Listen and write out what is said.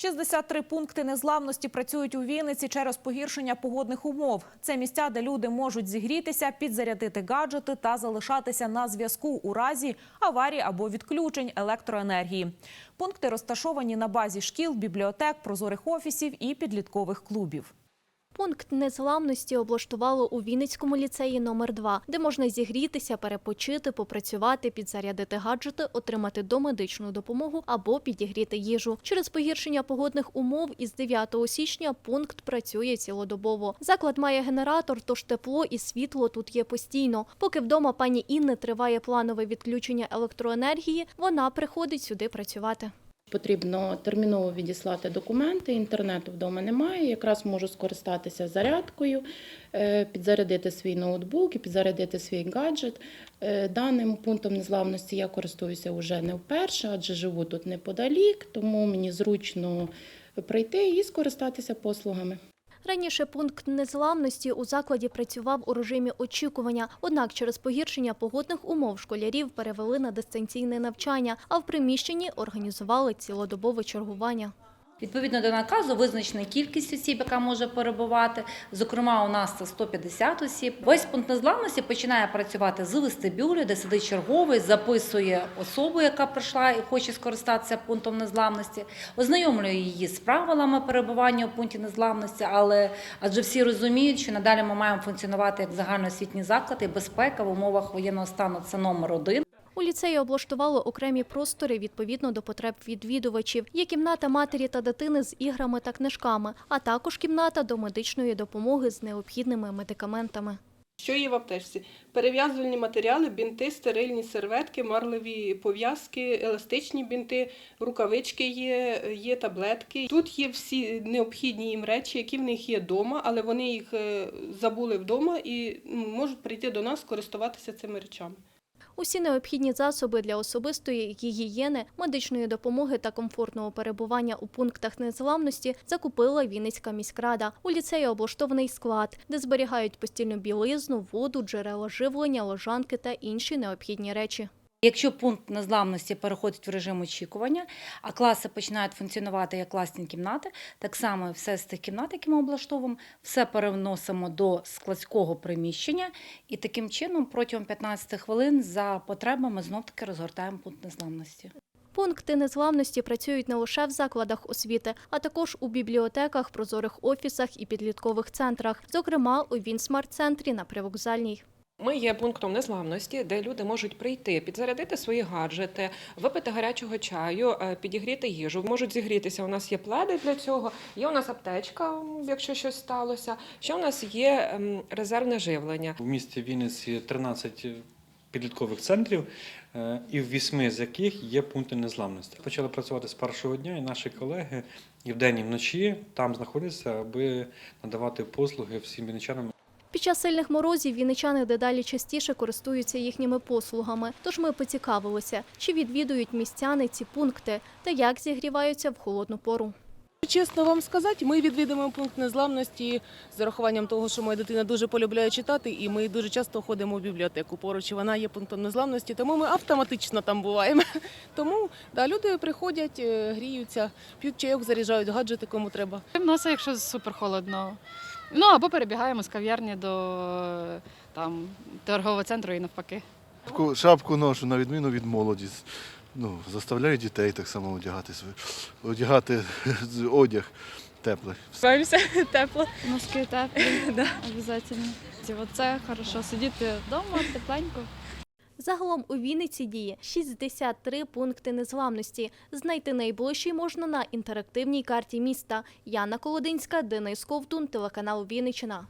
63 пункти незламності працюють у Вінниці через погіршення погодних умов. Це місця, де люди можуть зігрітися, підзарядити гаджети та залишатися на зв'язку у разі аварії або відключень електроенергії. Пункти розташовані на базі шкіл, бібліотек, прозорих офісів і підліткових клубів. Пункт незламності облаштували у Вінницькому ліцеї номер 2 де можна зігрітися, перепочити, попрацювати, підзарядити гаджети, отримати домедичну допомогу або підігріти їжу. Через погіршення погодних умов із 9 січня пункт працює цілодобово. Заклад має генератор, тож тепло і світло тут є постійно. Поки вдома пані Інни триває планове відключення електроенергії, вона приходить сюди працювати. Потрібно терміново відіслати документи. Інтернету вдома немає. Якраз можу скористатися зарядкою, е, підзарядити свій ноутбук і підзарядити свій гаджет. Е, Даним пунктом незламності я користуюся вже не вперше, адже живу тут неподалік, тому мені зручно прийти і скористатися послугами. Раніше пункт незламності у закладі працював у режимі очікування. Однак через погіршення погодних умов школярів перевели на дистанційне навчання, а в приміщенні організували цілодобове чергування. Відповідно до наказу визначена кількість осіб, яка може перебувати. Зокрема, у нас це 150 осіб. Весь пункт незламності починає працювати з вестибюлю, де сидить черговий, записує особу, яка прийшла і хоче скористатися пунктом незламності, ознайомлює її з правилами перебування у пункті незламності, але адже всі розуміють, що надалі ми маємо функціонувати як загальноосвітній заклад і безпека в умовах воєнного стану це номер один. У ліцеї облаштували окремі простори відповідно до потреб відвідувачів. Є кімната матері та дитини з іграми та книжками, а також кімната до медичної допомоги з необхідними медикаментами. Що є в аптечці? Перев'язувальні матеріали, бінти, стерильні серветки, марливі пов'язки, еластичні бінти, рукавички є, є таблетки. Тут є всі необхідні їм речі, які в них є вдома, але вони їх е, забули вдома і можуть прийти до нас користуватися цими речами. Усі необхідні засоби для особистої гігієни, медичної допомоги та комфортного перебування у пунктах незламності закупила Вінницька міськрада. У ліцеї облаштований склад, де зберігають постільну білизну, воду, джерела живлення, лежанки та інші необхідні речі. Якщо пункт незламності переходить в режим очікування, а класи починають функціонувати як класні кімнати, так само все з тих кімнат, які ми облаштовуємо, все переносимо до складського приміщення, і таким чином протягом 15 хвилин за потребами знов таки розгортаємо пункт незламності. Пункти незламності працюють не лише в закладах освіти, а також у бібліотеках, прозорих офісах і підліткових центрах, зокрема у Вінсмарт-центрі на привокзальній. Ми є пунктом незламності, де люди можуть прийти, підзарядити свої гаджети, випити гарячого чаю, е, підігріти їжу. Можуть зігрітися. У нас є пледи для цього. Є у нас аптечка, якщо щось сталося. Ще у нас є ем, резервне живлення. В місті Вінниці 13 підліткових центрів, е, і в вісьми з яких є пункти незламності. Почали працювати з першого дня, і наші колеги і вдень, і вночі там знаходяться, аби надавати послуги всім вінничанам. Під час сильних морозів вінничани дедалі частіше користуються їхніми послугами. Тож ми поцікавилися, чи відвідують містяни ці пункти та як зігріваються в холодну пору. Чесно вам сказати, ми відвідуємо пункт незламності з урахуванням того, що моя дитина дуже полюбляє читати, і ми дуже часто ходимо в бібліотеку. Поруч і вона є пунктом незламності, тому ми автоматично там буваємо. Тому да, люди приходять, е, гріються, п'ють чайок, заряджають гаджети, кому треба. У нас, якщо супер холодно. Ну або перебігаємо з кав'ярні до там, торгового центру і навпаки. Таку шапку ношу на відміну від молоді. Ну, заставляю дітей так само одягати свої- одягати одяг теплий. Спаємося тепло. Носки теплі, да. обов'язково. Оце хорошо сидіти вдома тепленько. Загалом у Вінниці діє 63 пункти незламності. Знайти найближчий можна на інтерактивній карті міста. Яна Колодинська, Денис Ковтун, телеканал Вінниччина.